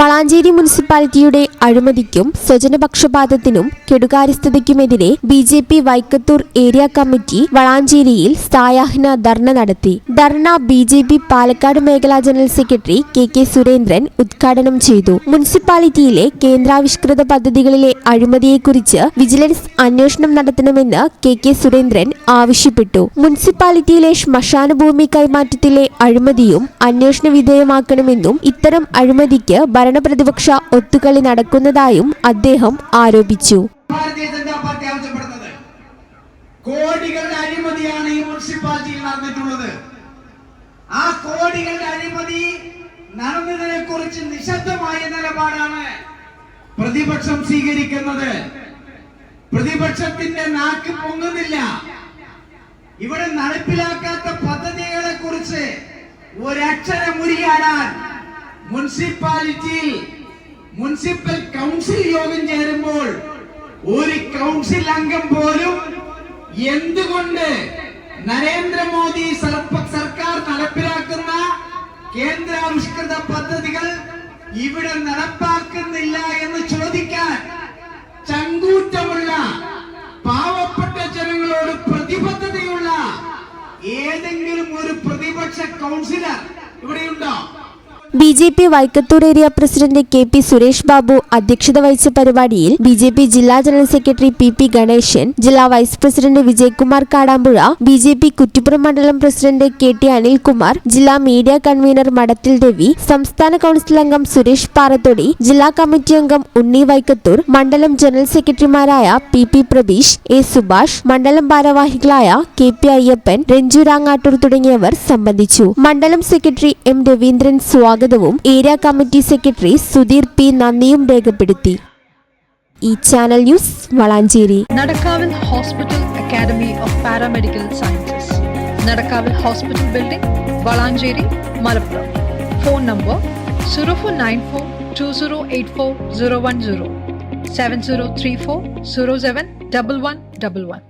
വളാഞ്ചേരി മുനിസിപ്പാലിറ്റിയുടെ അഴിമതിക്കും സ്വജനപക്ഷപാതത്തിനും കെടുകാര്യസ്ഥതയ്ക്കുമെതിരെ B J P Vaikkathur area committee വളാഞ്ചേരിയിൽ സായാഹ്ന ധർണ നടത്തി. Dharna B J P Palakkad മേഖലാ general secretary K K Surendran ഉദ്ഘാടനം ചെയ്തു. മുനിസിപ്പാലിറ്റിയിലെ കേന്ദ്രാവിഷ്കൃത പദ്ധതികളിലെ അഴിമതിയെക്കുറിച്ച് വിജിലൻസ് അന്വേഷണം നടത്തണമെന്ന് കെ കെ സുരേന്ദ്രൻ ആവശ്യപ്പെട്ടു. മുനിസിപ്പാലിറ്റിയിലെ ശ്മശാനഭൂമി കൈമാറ്റത്തിലെ അഴിമതിയും അന്വേഷണ വിധേയമാക്കണമെന്നും ഇത്തരം അഴിമതിക്ക് ഭരണപ്രതിപക്ഷ ഒത്തുകളി നടക്കുന്നതായും അദ്ദേഹം ആരോപിച്ചു. കോടികളുടെ അഴിമതിയാണ് ഈ മുനിസിപ്പാലിറ്റിയിൽ നടന്നിട്ടുള്ളത്. ആ കോടികളുടെ അഴിമതി നടന്നതിനെ കുറിച്ച് നിശബ്ദമായ നിലപാടാണ് പ്രതിപക്ഷം സ്വീകരിക്കുന്നത്. പ്രതിപക്ഷത്തിന്റെ നാക്ക് പൊങ്ങുന്നില്ല. ഇവിടെ നടപ്പിലാക്കാത്ത പദ്ധതികളെ കുറിച്ച് ഒരക്ഷരം ഉരിയാടാൻ മുനിസിപ്പാലിറ്റിയിൽ മുനിസിപ്പൽ കൗൺസിൽ യോഗം ചേരുമ്പോൾ ഒരു കൗൺസിൽ അംഗം പോലും എന്തുകൊണ്ട് നരേന്ദ്രമോദി സർക്കാർ നടപ്പിലാക്കുന്ന കേന്ദ്രാവിഷ്കൃത പദ്ധതികൾ ഇവിടെ നടപ്പാക്കുന്നില്ല എന്ന് ചോദിക്കാൻ ചങ്കൂറ്റമുള്ള പാവപ്പെട്ട ജനങ്ങളോട് പ്രതിബദ്ധതയുള്ള ഏതെങ്കിലും ഒരു പ്രതിപക്ഷ councillor ഇവിടെയുണ്ടോ? B J P Vaikkathur area president K P Suresh Babu അധ്യക്ഷത വഹിച്ച പരിപാടിയിൽ ബി ജെ പി ജില്ലാ general secretary P P Ganesan ജില്ലാ vice president Vijayakumar Kadampuzha B J P Kuttippuram മണ്ഡലം പ്രസിഡന്റ് കെ ടി അനിൽകുമാർ ജില്ലാ മീഡിയ കൺവീനർ മടത്തിൽ രവി സംസ്ഥാന council അംഗം സുരേഷ് പാറത്തൊടി ജില്ലാ കമ്മിറ്റി അംഗം ഉണ്ണി വൈക്കത്തൂർ മണ്ഡലം ജനറൽ സെക്രട്ടറിമാരായ P P Prabeesh A Subhash മണ്ഡലം ഭാരവാഹികളായ കെ പി അയ്യപ്പൻ രഞ്ജു രാങ്ങാട്ടൂർ തുടങ്ങിയവർ സംബന്ധിച്ചു. മണ്ഡലം സെക്രട്ടറി എം രവീന്ദ്രൻ സ്വാഗതവും area committee secretary Sudheer P നന്ദിയും രേഖപ്പെടുത്തി. ഈ channel news Valanchery. നടക്കാവിൽ hospital academy of paramedical sciences. നടക്കാവിൽ hospital building Valanchery Malappuram. Phone number zero four nine four two zero eight four zero one zero. Seven zero three four zero seven double one double one.